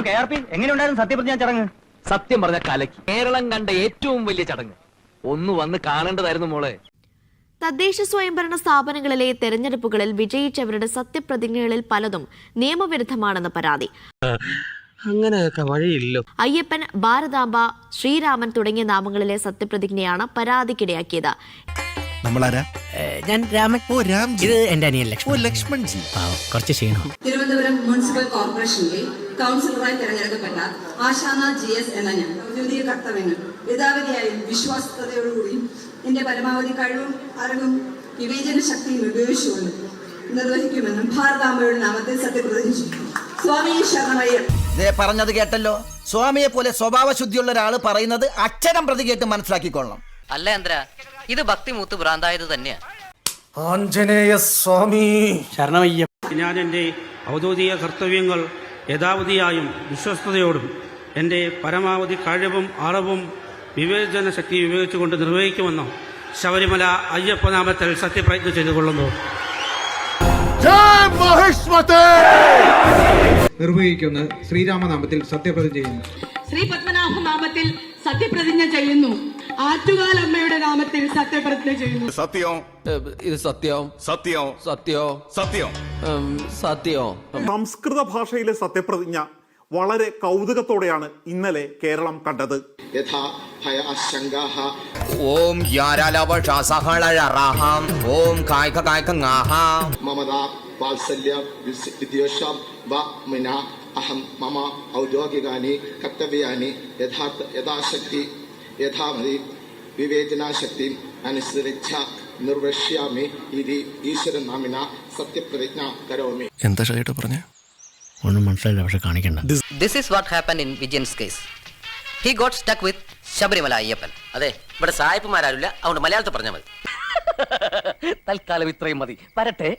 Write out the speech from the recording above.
K R P. എങ്ങനെയുണ്ടായിരുന്നു സത്യപ്രതിജ്ഞാ ചടങ്ങ്? സത്യം പറഞ്ഞ കലക്കി കേരളം കണ്ട ഏറ്റവും വലിയ ചടങ്ങ്. ഒന്ന് വന്ന് കാണേണ്ടതായിരുന്നു മോളെ. തദ്ദേശ സ്വയംഭരണ സ്ഥാപനങ്ങളിലെ തെരഞ്ഞെടുപ്പുകളിൽ വിജയിച്ചവരുടെ സത്യപ്രതിജ്ഞകളിൽ പലതും നിയമവിരുദ്ധമാണെന്ന് പരാതി. അങ്ങനെയൊക്കെ വഴിയില്ലോ. അയ്യപ്പൻ ഭാരതാംബ ശ്രീരാമൻ തുടങ്ങിയ നാമങ്ങളിലെ സത്യപ്രതിജ്ഞയാണ് പരാതിക്കിടയാക്കിയത്. നമ്മളാരാ? ഞാൻ രാമൻ. ഓ രാംജി. ഇത് എന്റെ അനിയൻ ഓ ലക്ഷ്മൺ ലക്ഷ്മൺ ജി കുറച്ച് ക്ഷീണം. തിരുവനന്തപുരം മുനിസിപ്പൽ കോർപ്പറേഷനിലെ കൗൺസിലറായി തെരഞ്ഞെടുക്കപ്പെട്ട ആശാന ജി എസ് എന്ന ഞാൻ ഔദ്യോഗിക കർത്തവ്യങ്ങൾ. യഥാവിധിയായും വിശ്വാസ്യതയോടുകൂടി എന്റെ പരമാവധി കഴിവും അറിവും വിവേചന ശക്തിയും ഉപയോഗിച്ചുകൊണ്ട് നിർവഹിക്കുമെന്നും ഭാരതാംബയുടെ നാമത്തിൽ സത്യപ്രതിജ്ഞ സ്വാമി ശരണമയ്യർ. പറഞ്ഞത് കേട്ടല്ലോ. സ്വാമിയെ പോലെ സ്വഭാവശുദ്ധിയുള്ള ഒരാൾ പറയുന്നത് അച്ഛനം പ്രതി കേട്ട് മനസ്സിലാക്കിക്കൊള്ളണം. അല്ല ചന്ദ്ര. ഇത് ഭക്തി മൂത്ത് ഭ്രാന്തായത് തന്നെയാ. ആഞ്ജനേയ സ്വാമി. ശരണമയ്യ. ഞാൻ എന്റെ ഔദ്യോഗിക കർത്തവ്യങ്ങൾ യഥാവധിയായും വിശ്വസ്തയോടും എന്റെ പരമാവധി കഴിവും അളവും വിവേചന ശക്തി ഉപയോഗിച്ചുകൊണ്ട് നിർവഹിക്കുമെന്നും ശബരിമല അയ്യപ്പനാമത്തിൽ സത്യപ്രതിജ്ഞ ചെയ്തുകൊള്ളുന്നു നിർവഹിക്കുന്ന ശ്രീരാമനാമത്തിൽ സത്യപ്രതിജ്ഞ ചെയ്യുന്നു. ശ്രീ പത്മനാഭ നാമത്തിൽ സത്യപ്രതിജ്ഞ ചെയ്യുന്നു. ആറ്റുകാലമ്മയുടെ നാമത്തിൽ സത്യപ്രതിജ്ഞ ചെയ്യുന്നു. സത്യം. ഇത് സത്യം. സത്യം. സത്യോ. സത്യം. സത്യോ. സംസ്കൃത ഭാഷയിലെ സത്യപ്രതിജ്ഞ വളരെ കൗതുകത്തോടെയാണ് ഇന്നലെ കേരളം കണ്ടത്. ഓം ഓം കായ്ക കായ്ക മമത വാത്സല്യ വിദ്വേഷം അഹം മമ ഔദ്യോഗികാനി കർത്തവ്യാനി. യഥാർത്ഥ യഥാശക്തി യഥാമതി വിവേചനാശക്തി അനുസരിച്ച നിർവശ്യാമി ഇതി ഈശ്വരനാമിന സത്യപ്രതിജ്ഞ കരോമി. എന്താ ഷൈട്ട് പറഞ്ഞേ? ഒന്നും മനസ്സിലായില്ല പക്ഷെ കാണിക്കണ്ട. This is what happen in Vijayan's case he got stuck with Sabarimala Ayyappan അതെ ഇവിടെ സായിപ്പുമാരാരില്ല അതുകൊണ്ട് മലയാളത്തിൽ പറഞ്ഞാൽ മതി. തൽക്കാലം ഇത്രയും മതി. വരട്ടെ.